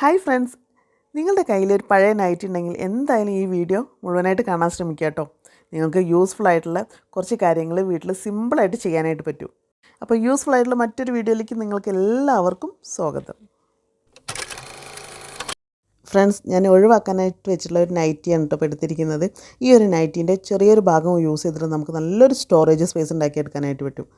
Hi friends നിങ്ങളുടെ കയ്യിൽ ഒരു പഴയ നൈറ്റ് ഉണ്ടെങ്കിൽ എന്തായാലും ഈ വീഡിയോ മുഴുവനായിട്ട് കാണാൻ ശ്രമിക്കുക കേട്ടോ. നിങ്ങൾക്ക് യൂസ്ഫുൾ ആയിട്ടുള്ള കുറച്ച് കാര്യങ്ങൾ വീട്ടിൽ സിമ്പിളായിട്ട് ചെയ്യാനായിട്ട് പറ്റും. അപ്പോൾ യൂസ്ഫുൾ ആയിട്ടുള്ള മറ്റൊരു വീഡിയോയിലേക്ക് നിങ്ങൾക്ക് എല്ലാവർക്കും സ്വാഗതം. ഫ്രണ്ട്സ് ഞാൻ ഒഴിവാക്കാനായിട്ട് വെച്ചിട്ടുള്ള ഒരു നൈറ്റിയാണ് കേട്ടോ എടുത്തിരിക്കുന്നത്. ഈ ഒരു നൈറ്റീന്റെ ചെറിയൊരു ഭാഗം യൂസ് ചെയ്തിട്ട് നമുക്ക് നല്ലൊരു സ്റ്റോറേജ് സ്പേസ് ഉണ്ടാക്കിയെടുക്കാനായിട്ട് പറ്റും.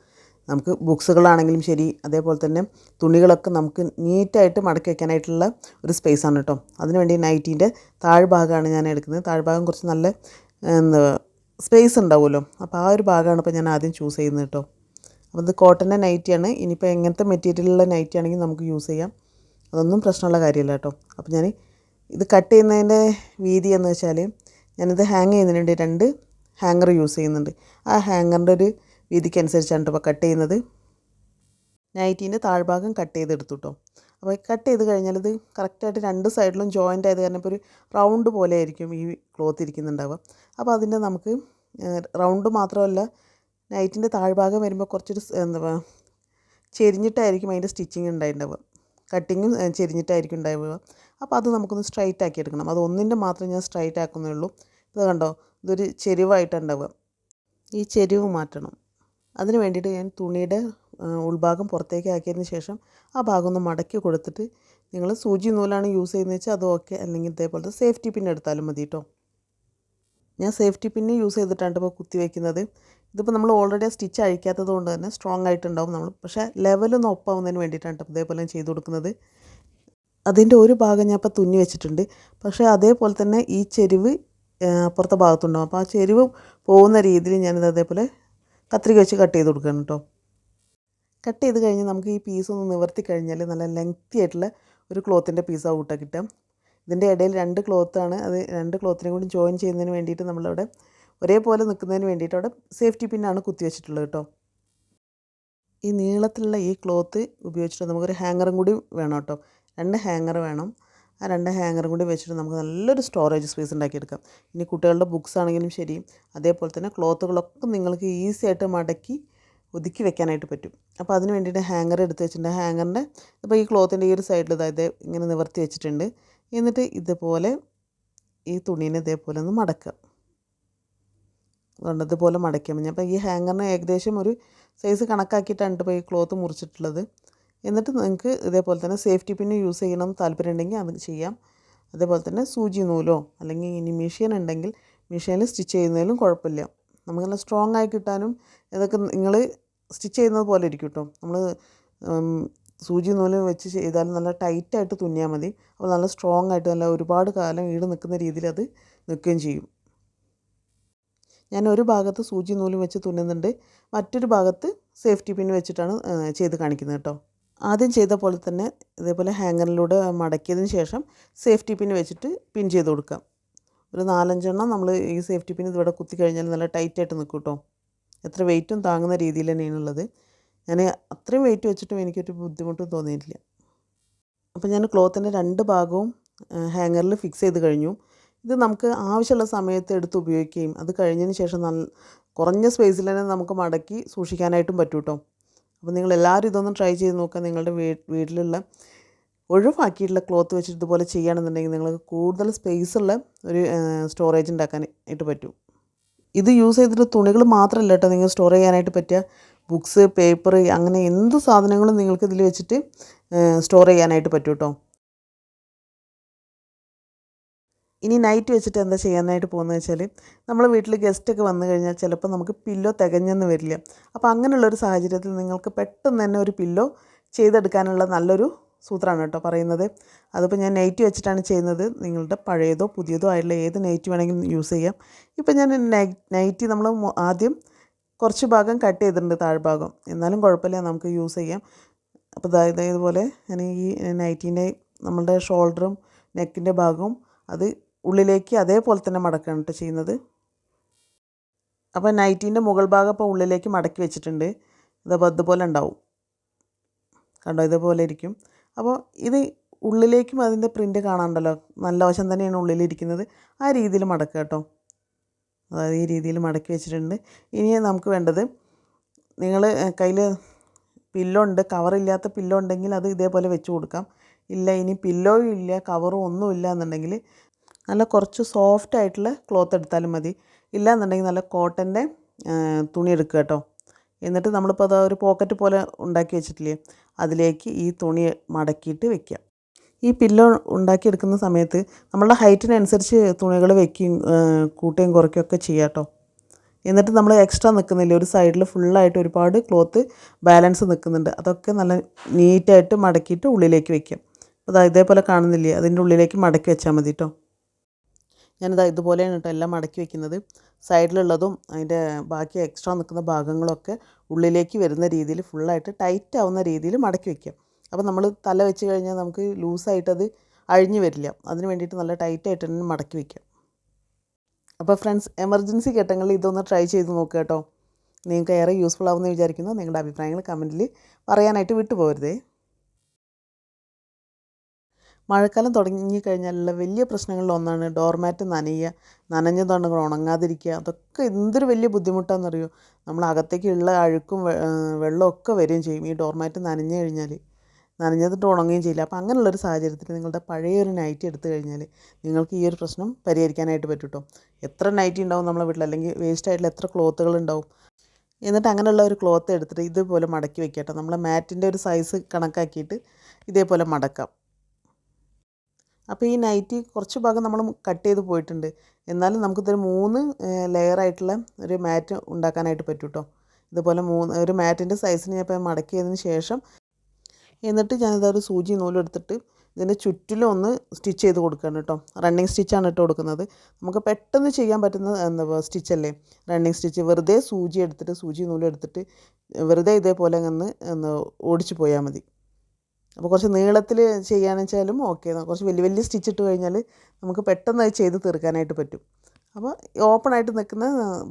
നമുക്ക് ബുക്സുകളാണെങ്കിലും ശരി അതേപോലെ തന്നെ തുണികളൊക്കെ നമുക്ക് നീറ്റായിട്ട് മടക്കി വയ്ക്കാനായിട്ടുള്ള ഒരു സ്പേസാണ് കേട്ടോ അതിനുവേണ്ടി നൈറ്റീന്റെ താഴ്ഭാഗമാണ് ഞാൻ എടുക്കുന്നത്. താഴ്ഭാഗം കുറച്ച് നല്ല എന്താ സ്പേസ് ഉണ്ടാവുമല്ലോ. അപ്പോൾ ആ ഒരു ഭാഗമാണ് ഇപ്പോൾ ഞാൻ ആദ്യം ചൂസ് ചെയ്യുന്നത് കേട്ടോ അപ്പോൾ ഇത് കോട്ടന്റെ നൈറ്റിയാണ് ഇനിയിപ്പോൾ എങ്ങനത്തെ മെറ്റീരിയലുള്ള നൈറ്റി ആണെങ്കിൽ നമുക്ക് യൂസ് ചെയ്യാം. അതൊന്നും പ്രശ്നമുള്ള കാര്യമല്ല കേട്ടോ അപ്പോൾ ഞാൻ ഇത് കട്ട് ചെയ്യുന്നതിന്റെ വീതി എന്ന് വെച്ചാൽ ഞാനിത് ഹാങ് ചെയ്യുന്നതിന് വേണ്ടി രണ്ട് ഹാങ്ങർ യൂസ് ചെയ്യുന്നുണ്ട്. ആ ഹാങ്ങറിന്റെ ഒരു വീതിക്ക് അനുസരിച്ചാണ് ഇപ്പോൾ കട്ട് ചെയ്യുന്നത്. നൈറ്റീന്റെ താഴ്ഭാഗം കട്ട് ചെയ്തെടുത്തു കേട്ടോ അപ്പോൾ കട്ട് ചെയ്ത് കഴിഞ്ഞാൽ ഇത് കറക്റ്റായിട്ട് രണ്ട് സൈഡിലും ജോയിന്റ് ആയത് കാരണം ഇപ്പോൾ ഒരു റൗണ്ട് പോലെ ആയിരിക്കും ഈ ക്ലോത്ത് ഇരിക്കുന്നുണ്ടാവുക. അപ്പോൾ അതിന്റെ നമുക്ക് റൗണ്ട് മാത്രമല്ല നൈറ്റിന്റെ താഴ്ഭാഗം വരുമ്പോൾ കുറച്ചൊരു എന്താ ചെരിഞ്ഞിട്ടായിരിക്കും അതിന്റെ സ്റ്റിച്ചിങ് ഉണ്ടായിട്ടുണ്ടാവുക. കട്ടിങ്ങും ചെരിഞ്ഞിട്ടായിരിക്കും ഉണ്ടാവുക. അപ്പോൾ അത് നമുക്കൊന്ന് സ്ട്രൈറ്റ് ആക്കി എടുക്കണം. അത് ഒന്നിന്റെ മാത്രം ഞാൻ സ്ട്രൈറ്റ് ആക്കുന്നേ ഉള്ളൂ. ഇത് കണ്ടോ? ഇതൊരു ചെരിവായിട്ടുണ്ടാവുക ഈ ചെരിവ് മാറ്റണം. അതിന് വേണ്ടിയിട്ട് ഞാൻ തുണിയുടെ ഉൾഭാഗം പുറത്തേക്ക് ആക്കിയതിന് ശേഷം ആ ഭാഗം ഒന്ന് മടക്കി കൊടുത്തിട്ട് നിങ്ങൾ സൂചി നൂലാണ് യൂസ് ചെയ്യുന്നത് വെച്ചാൽ അത് ഓക്കെ. അല്ലെങ്കിൽ ഇതേപോലത്തെ സേഫ്റ്റി പിൻ എടുത്താലും മതി കേട്ടോ ഞാൻ സേഫ്റ്റി പിന്ന് യൂസ് ചെയ്തിട്ടാണ് ഇപ്പോൾ കുത്തി വയ്ക്കുന്നത് ഇതിപ്പോൾ നമ്മൾ ഓൾറെഡി സ്റ്റിച്ച് അഴിക്കാത്തത് കൊണ്ട് തന്നെ സ്ട്രോങ് ആയിട്ടുണ്ടാവും നമ്മൾ. പക്ഷേ ലെവലൊന്ന് ഒപ്പാവുന്നതിന് വേണ്ടിയിട്ടാണ് ഇതേപോലെ ചെയ്ത് കൊടുക്കുന്നത്. അതിന്റെ ഒരു ഭാഗം ഞാൻ ഇപ്പോൾ തുന്നി വെച്ചിട്ടുണ്ട്. പക്ഷേ അതേപോലെ തന്നെ ഈ ചെരുവ് അപ്പുറത്തെ ഭാഗത്തുണ്ടാവും. അപ്പോൾ ആ ചെരുവ് പോകുന്ന രീതിയിൽ ഞാനിത് അതേപോലെ കത്രിക വെച്ച് കട്ട് ചെയ്ത് കൊടുക്കണം കേട്ടോ. കട്ട് ചെയ്ത് കഴിഞ്ഞ് നമുക്ക് ഈ പീസ് ഒന്ന് നിവർത്തി കഴിഞ്ഞാൽ നല്ല ലെങ്തി ആയിട്ടുള്ള ഒരു ക്ലോത്തിന്റെ പീസ് ആ കൂട്ടാ കിട്ടുക. ഇതിന്റെ ഇടയിൽ രണ്ട് ക്ലോത്താണ് അത് രണ്ട് ക്ലോത്തിനെ കൂടി ജോയിൻ ചെയ്യുന്നതിന് വേണ്ടിയിട്ട് നമ്മളവിടെ ഒരേപോലെ നിൽക്കുന്നതിന് വേണ്ടിയിട്ട് അവിടെ സേഫ്റ്റി പിന്നാണ് കുത്തി വെച്ചിട്ടുള്ളത് കേട്ടോ. ഈ നീളത്തിലുള്ള ഈ ക്ലോത്ത് ഉപയോഗിച്ചിട്ട് നമുക്കൊരു ഹാങ്ങറും കൂടി വേണം കേട്ടോ. രണ്ട് ഹാങ്ങർ വേണം. ആ രണ്ട് ഹാങ്ങറും കൂടി വെച്ചിട്ട് നമുക്ക് നല്ലൊരു സ്റ്റോറേജ് സ്പേസ് ഉണ്ടാക്കിയെടുക്കാം. ഇനി കുട്ടികളുടെ ബുക്സ് ആണെങ്കിലും ശരി അതേപോലെ തന്നെ ക്ലോത്തുകളൊക്കെ നിങ്ങൾക്ക് ഈസി ആയിട്ട് മടക്കി ഒതുക്കി വെക്കാനായിട്ട് പറ്റും. അപ്പോൾ അതിന് വേണ്ടിയിട്ട് ഹാങ്ങർ എടുത്ത് വെച്ചിട്ടുണ്ട്. ഹാങ്ങറിന്റെ ഇപ്പോൾ ഈ ക്ലോത്തിന്റെ ഈ ഒരു സൈഡിൽ അതായത് ഇങ്ങനെ നിവർത്തി വെച്ചിട്ടുണ്ട്. എന്നിട്ട് ഇതുപോലെ ഈ തുണീനെ ഇതേപോലെ ഒന്ന് മടക്കുക. അതുകൊണ്ട് ഇതുപോലെ മടക്കിയാൽ മതി. അപ്പോൾ ഈ ഹാങ്ങറിന് ഏകദേശം ഒരു സൈസ് കണക്കാക്കിയിട്ടാണ് ഇപ്പോൾ ഈ ക്ലോത്ത് മുറിച്ചിട്ടുള്ളത്. എന്നിട്ട് നിങ്ങൾക്ക് ഇതേപോലെ തന്നെ സേഫ്റ്റി പിന്ന് യൂസ് ചെയ്യണം താല്പര്യം ഉണ്ടെങ്കിൽ അത് ചെയ്യാം. അതേപോലെ തന്നെ സൂചി നൂലോ അല്ലെങ്കിൽ ഇനി മെഷീൻ ഉണ്ടെങ്കിൽ മെഷീനിൽ സ്റ്റിച്ച് ചെയ്യുന്നതിലും കുഴപ്പമില്ല. നമുക്ക് നല്ല സ്ട്രോങ് ആയി കിട്ടാനും ഇതൊക്കെ നിങ്ങൾ സ്റ്റിച്ച് ചെയ്യുന്നത് പോലെ ഇരിക്കും കേട്ടോ. നമ്മൾ സൂചി നൂൽ വെച്ച് ചെയ്താൽ നല്ല ടൈറ്റായിട്ട് തുന്നിയാൽ മതി. അപ്പോൾ നല്ല സ്ട്രോങ് ആയിട്ട് നല്ല ഒരുപാട് കാലം ഈട് നിൽക്കുന്ന രീതിയിൽ അത് നിൽക്കുകയും ചെയ്യും. ഞാൻ ഒരു ഭാഗത്ത് സൂചി നൂലും വെച്ച് തുന്നുന്നുണ്ട്. മറ്റൊരു ഭാഗത്ത് സേഫ്റ്റി പിൻ വെച്ചിട്ടാണ് ചെയ്ത് കാണിക്കുന്നത് കേട്ടോ. ആദ്യം ചെയ്ത പോലെ തന്നെ ഇതേപോലെ ഹാങ്ങറിലൂടെ മടക്കിയതിന് ശേഷം സേഫ്റ്റി പിൻ വെച്ചിട്ട് പിൻ ചെയ്ത് കൊടുക്കാം ഒരു നാലഞ്ചെണ്ണം നമ്മൾ ഈ സേഫ്റ്റി പിൻ ഇതിവിടെ കുത്തി കഴിഞ്ഞാൽ നല്ല ടൈറ്റായിട്ട് നിൽക്കും കേട്ടോ. എത്ര വെയിറ്റും താങ്ങുന്ന രീതിയിൽ തന്നെയാണുള്ളത് ഞാൻ അത്രയും വെയിറ്റ് വെച്ചിട്ടും എനിക്കൊരു ബുദ്ധിമുട്ടും തോന്നിയിട്ടില്ല. അപ്പോൾ ഞാൻ ക്ലോത്തിന്റെ രണ്ട് ഭാഗവും ഹാങ്ങറിൽ ഫിക്സ് ചെയ്ത് കഴിഞ്ഞു. ഇത് നമുക്ക് ആവശ്യമുള്ള സമയത്ത് എടുത്ത് ഉപയോഗിക്കുകയും അത് കഴിഞ്ഞതിന് ശേഷം നല്ല കുറഞ്ഞ സ്പേസിൽ തന്നെ നമുക്ക് മടക്കി സൂക്ഷിക്കാനായിട്ടും പറ്റും അപ്പോൾ നിങ്ങൾ എല്ലാവരും ഇതൊന്ന് ട്രൈ ചെയ്ത് നോക്കുക. നിങ്ങളുടെ വീട്ടിലുള്ള ഒഴിവാക്കിയിട്ടുള്ള ക്ലോത്ത് വെച്ചിട്ട് ഇതുപോലെ ചെയ്യുകയാണെന്നുണ്ടെങ്കിൽ നിങ്ങൾക്ക് കൂടുതൽ സ്പേസ് ഉള്ള ഒരു സ്റ്റോറേജ് ഉണ്ടാക്കാനായിട്ട് പറ്റും. ഇത് യൂസ് ചെയ്തിട്ട് തുണികൾ മാത്രമല്ല കേട്ടോ നിങ്ങൾ സ്റ്റോർ ചെയ്യാനായിട്ട് പറ്റുക. ബുക്സ് പേപ്പർ അങ്ങനെ എന്ത് സാധനങ്ങളും നിങ്ങൾക്ക് ഇതിൽ വെച്ചിട്ട് സ്റ്റോർ ചെയ്യാനായിട്ട് പറ്റും കേട്ടോ. ഇനി നൈറ്റ് വെച്ചിട്ട് എന്താ ചെയ്യാനായിട്ട് പോകുന്നത് വെച്ചാൽ നമ്മൾ വീട്ടിൽ ഗസ്റ്റൊക്കെ വന്നു കഴിഞ്ഞാൽ ചിലപ്പോൾ നമുക്ക് പില്ലോ തികഞ്ഞെന്ന് വരില്ല. അപ്പോൾ അങ്ങനെയുള്ളൊരു സാഹചര്യത്തിൽ നിങ്ങൾക്ക് പെട്ടെന്ന് തന്നെ ഒരു പില്ലോ ചെയ്തെടുക്കാനുള്ള നല്ലൊരു സൂത്രമാണ് കേട്ടോ പറയുന്നത്. അതിപ്പോൾ ഞാൻ നൈറ്റ് വെച്ചിട്ടാണ് ചെയ്യുന്നത്. നിങ്ങളുടെ പഴയതോ പുതിയതോ ആയിട്ടുള്ള ഏത് നൈറ്റ് വേണമെങ്കിലും യൂസ് ചെയ്യാം. ഇപ്പോൾ ഞാൻ നൈറ്റ് നമ്മൾ ആദ്യം കുറച്ച് ഭാഗം കട്ട് ചെയ്തിട്ടുണ്ട് താഴ്ഭാഗം. എന്നാലും കുഴപ്പമില്ല നമുക്ക് യൂസ് ചെയ്യാം. അപ്പോൾ അതായത് ഇതുപോലെ ഞാൻ ഈ നൈറ്റിന്റെ നമ്മളുടെ ഷോൾഡറും നെക്കിന്റെ ഭാഗവും അത് ഉള്ളിലേക്ക് അതേപോലെ തന്നെ മടക്കുകയാണ് കേട്ടോ ചെയ്യുന്നത്. അപ്പോൾ നൈറ്റീന്റെ മുകൾ ഭാഗം ഇപ്പോൾ ഉള്ളിലേക്ക് മടക്കി വെച്ചിട്ടുണ്ട്. ഇതപ്പോൾ അതുപോലെ ഉണ്ടാവും. കണ്ടോ? ഇതേപോലെ ഇരിക്കും. അപ്പോൾ ഇത് ഉള്ളിലേക്കും അതിന്റെ പ്രിന്റ് കാണാണ്ടല്ലോ നല്ല വശം തന്നെയാണ് ഉള്ളിലിരിക്കുന്നത്. ആ രീതിയിൽ മടക്കുക കേട്ടോ. അതായത് ഈ രീതിയിൽ മടക്കി വെച്ചിട്ടുണ്ട്. ഇനി നമുക്ക് വേണ്ടത് നിങ്ങൾ കയ്യിൽ പില്ലോ ഉണ്ട്. കവറില്ലാത്ത പില്ലോ ഉണ്ടെങ്കിൽ അത് ഇതേപോലെ വെച്ച് കൊടുക്കാം. ഇല്ല ഇനി പില്ലോയും ഇല്ല കവറും ഒന്നും ഇല്ല എന്നുണ്ടെങ്കിൽ നല്ല കുറച്ച് സോഫ്റ്റ് ആയിട്ടുള്ള ക്ലോത്ത് എടുത്താലും മതി. ഇല്ല എന്നുണ്ടെങ്കിൽ നല്ല കോട്ടന്റെ തുണി എടുക്കുക കേട്ടോ. എന്നിട്ട് നമ്മളിപ്പോൾ അത് ഒരു പോക്കറ്റ് പോലെ ഉണ്ടാക്കി വെച്ചിട്ടില്ലേ? അതിലേക്ക് ഈ തുണി മടക്കിയിട്ട് വെക്കുക. ഈ പില്ലോ ഉണ്ടാക്കിയെടുക്കുന്ന സമയത്ത് നമ്മളുടെ ഹൈറ്റിനനുസരിച്ച് തുണികൾ വെക്കുകയും കൂട്ടുകയും കുറയ്ക്കുകയൊക്കെ ചെയ്യാം കേട്ടോ. എന്നിട്ട് നമ്മൾ എക്സ്ട്രാ നിൽക്കുന്നില്ല? ഒരു സൈഡിൽ ഫുള്ളായിട്ട് ഒരുപാട് ക്ലോത്ത് ബാലൻസ് നിൽക്കുന്നുണ്ട്. അതൊക്കെ നല്ല നീറ്റായിട്ട് മടക്കിയിട്ട് ഉള്ളിലേക്ക് വെക്കാം അപ്പോൾ ഇതേപോലെ കാണുന്നില്ലേ? അതിന്റെ ഉള്ളിലേക്ക് മടക്കി വെച്ചാൽ മതി കേട്ടോ. ഞാനിതാ ഇതുപോലെയാണ് കേട്ടോ എല്ലാം മടക്കി വെക്കുന്നത്. സൈഡിലുള്ളതും അതിന്റെ ബാക്കി എക്സ്ട്രാ നിൽക്കുന്ന ഭാഗങ്ങളൊക്കെ ഉള്ളിലേക്ക് വരുന്ന രീതിയിൽ ഫുള്ളായിട്ട് ടൈറ്റ് ആവുന്ന രീതിയിൽ മടക്കി വെക്കാം. അപ്പോൾ നമ്മൾ തല വെച്ച് കഴിഞ്ഞാൽ നമുക്ക് ലൂസായിട്ടത് അഴിഞ്ഞു വരില്ല. അതിന് വേണ്ടിയിട്ട് നല്ല ടൈറ്റായിട്ട് തന്നെ മടക്കി വെക്കാം. അപ്പോൾ ഫ്രണ്ട്സ് എമർജൻസി ഘട്ടങ്ങളിൽ ഇതൊന്ന് ട്രൈ ചെയ്ത് നോക്കുക കേട്ടോ. നിങ്ങൾക്ക് ഏറെ യൂസ്ഫുൾ ആവുമെന്ന് വിചാരിക്കുന്നു. നിങ്ങളുടെ അഭിപ്രായങ്ങൾ കമന്റിൽ പറയാനായിട്ട് വിട്ടുപോകരുതേ. മഴക്കാലം തുടങ്ങിക്കഴിഞ്ഞാലുള്ള വലിയ പ്രശ്നങ്ങളിൽ ഒന്നാണ് ഡോർമാറ്റ് നനയുക. നനഞ്ഞതുകൊണ്ട് ഉണങ്ങാതിരിക്കുക. അതൊക്കെ എന്തൊരു വലിയ ബുദ്ധിമുട്ടാണെന്നറിയോ നമ്മൾ അകത്തേക്കുള്ള അഴുക്കും വെള്ളമൊക്കെ വരികയും ചെയ്യും ഈ ഡോർമാറ്റ് നനഞ്ഞു കഴിഞ്ഞാൽ നനഞ്ഞതിട്ട് ഉണങ്ങുകയും ചെയ്യില്ല. അപ്പോൾ അങ്ങനെയുള്ളൊരു സാഹചര്യത്തിൽ നിങ്ങളുടെ പഴയ ഒരു നൈറ്റി എടുത്തു കഴിഞ്ഞാൽ നിങ്ങൾക്ക് ഈ ഒരു പ്രശ്നം പരിഹരിക്കാനായിട്ട് പറ്റും എത്ര നൈറ്റി ഉണ്ടാവും നമ്മളെ വീട്ടിൽ അല്ലെങ്കിൽ വേസ്റ്റ് ആയിട്ടുള്ള എത്ര ക്ലോത്തുകൾ ഉണ്ടാവും? എന്നിട്ട് അങ്ങനെയുള്ള ഒരു ക്ലോത്ത് എടുത്തിട്ട് ഇതുപോലെ മടക്കി വെക്കാം കേട്ടോ. നമ്മളെ മാറ്റിന്റെ ഒരു സൈസ് കണക്കാക്കിയിട്ട് ഇതേപോലെ മടക്കാം. അപ്പോൾ ഈ നൈറ്റി കുറച്ച് ഭാഗം നമ്മൾ കട്ട് ചെയ്ത് പോയിട്ടുണ്ട്. എന്നാലും നമുക്കിതൊരു മൂന്ന് ലെയറായിട്ടുള്ള ഒരു മാറ്റ് ഉണ്ടാക്കാനായിട്ട് പറ്റും കേട്ടോ ഇതുപോലെ മൂന്ന് ഒരു മാറ്റിന്റെ സൈസിന് ഞാൻ ഇപ്പോൾ മടക്കിയതിന് ശേഷം എന്നിട്ട് ഞാനിതൊരു സൂചി നൂലെടുത്തിട്ട് ഇതിന്റെ ചുറ്റിലും ഒന്ന് സ്റ്റിച്ച് ചെയ്ത് കൊടുക്കുകയാണ് കേട്ടോ റണ്ണിങ് സ്റ്റിച്ചാണ് ഇട്ട് കൊടുക്കുന്നത്. നമുക്ക് പെട്ടെന്ന് ചെയ്യാൻ പറ്റുന്ന എന്താ സ്റ്റിച്ചല്ലേ റണ്ണിങ് സ്റ്റിച്ച് വെറുതെ സൂചി എടുത്തിട്ട് സൂചി നൂലെടുത്തിട്ട് വെറുതെ ഇതേപോലെ അങ്ങ് ഒന്ന് ഓടിച്ചു പോയാൽ മതി. അപ്പോൾ കുറച്ച് നീളത്തിൽ ചെയ്യാന്ന് വെച്ചാലും ഓക്കെ കുറച്ച് വലിയ വലിയ സ്റ്റിച്ച് ഇട്ട് കഴിഞ്ഞാൽ നമുക്ക് പെട്ടെന്ന് അത് ചെയ്ത് തീർക്കാനായിട്ട് പറ്റും. അപ്പോൾ ഓപ്പൺ ആയിട്ട് നിൽക്കുന്ന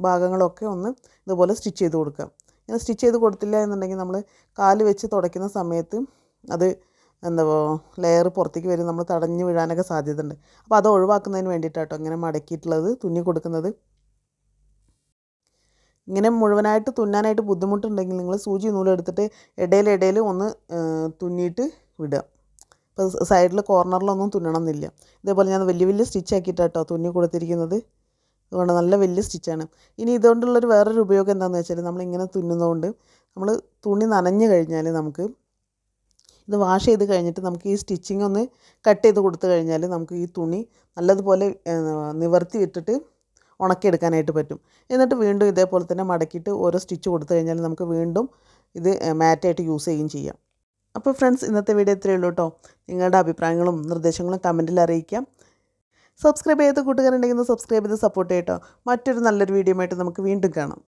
ഭാഗങ്ങളൊക്കെ ഒന്ന് ഇതുപോലെ സ്റ്റിച്ച് ചെയ്ത് കൊടുക്കാം. ഇങ്ങനെ സ്റ്റിച്ച് ചെയ്ത് കൊടുത്തില്ല എന്നുണ്ടെങ്കിൽ നമ്മൾ കാൽ വെച്ച് തുടയ്ക്കുന്ന സമയത്ത് അത് എന്താ ലെയർ പുറത്തേക്ക് വരും. നമ്മൾ തടഞ്ഞു വീഴാനൊക്കെ സാധ്യതയുണ്ട്. അപ്പോൾ അത് ഒഴിവാക്കുന്നതിന് വേണ്ടിയിട്ടാട്ടോ ഇങ്ങനെ മടക്കിയിട്ടുള്ളത് തുന്നി കൊടുക്കുന്നത്. ഇങ്ങനെ മുഴുവനായിട്ട് തുന്നാനായിട്ട് ബുദ്ധിമുട്ടുണ്ടെങ്കിൽ നിങ്ങൾ സൂചി നൂലെടുത്തിട്ട് ഇടയിൽ ഒന്ന് തുന്നിയിട്ട് വിടുക. ഇപ്പോൾ സൈഡിൽ കോർണറിലൊന്നും തുന്നണം എന്നില്ല ഇതേപോലെ ഞാൻ വലിയ വലിയ സ്റ്റിച്ച് ആക്കിയിട്ടാട്ടോ തുന്നി കൊടുത്തിരിക്കുന്നത്. അതുകൊണ്ട് നല്ല വലിയ സ്റ്റിച്ചാണ്. ഇനി ഇതുകൊണ്ടുള്ളൊരു വേറൊരു ഉപയോഗം എന്താണെന്ന് വെച്ചാൽ നമ്മളിങ്ങനെ തുന്നുന്നതുകൊണ്ട് നമ്മൾ തുണി നനഞ്ഞു കഴിഞ്ഞാൽ നമുക്ക് ഇത് വാഷ് ചെയ്ത് കഴിഞ്ഞിട്ട് നമുക്ക് ഈ സ്റ്റിച്ചിങ് ഒന്ന് കട്ട് ചെയ്ത് കൊടുത്തു കഴിഞ്ഞാൽ നമുക്ക് ഈ തുണി നല്ലതുപോലെ നിവർത്തി വിട്ടിട്ട് ഉണക്കിയെടുക്കാനായിട്ട് പറ്റും. എന്നിട്ട് വീണ്ടും ഇതേപോലെ തന്നെ മടക്കിയിട്ട് ഓരോ സ്റ്റിച്ച് കൊടുത്തു കഴിഞ്ഞാൽ നമുക്ക് വീണ്ടും ഇത് മാറ്റായിട്ട് യൂസ് ചെയ്യുകയും ചെയ്യാം. അപ്പോൾ ഫ്രണ്ട്സ് ഇന്നത്തെ വീഡിയോ ഇത്രയേ ഉള്ളൂ കേട്ടോ. നിങ്ങളുടെ അഭിപ്രായങ്ങളും നിർദ്ദേശങ്ങളും കമന്റിൽ അറിയിക്കാം. സബ്സ്ക്രൈബ് ചെയ്ത കൂട്ടുകാരുണ്ടെങ്കിൽ സബ്സ്ക്രൈബ് ചെയ്ത് സപ്പോർട്ട് ചെയ്യട്ടോ. മറ്റൊരു നല്ലൊരു വീഡിയോ ആയിട്ട് നമുക്ക് വീണ്ടും കാണാം.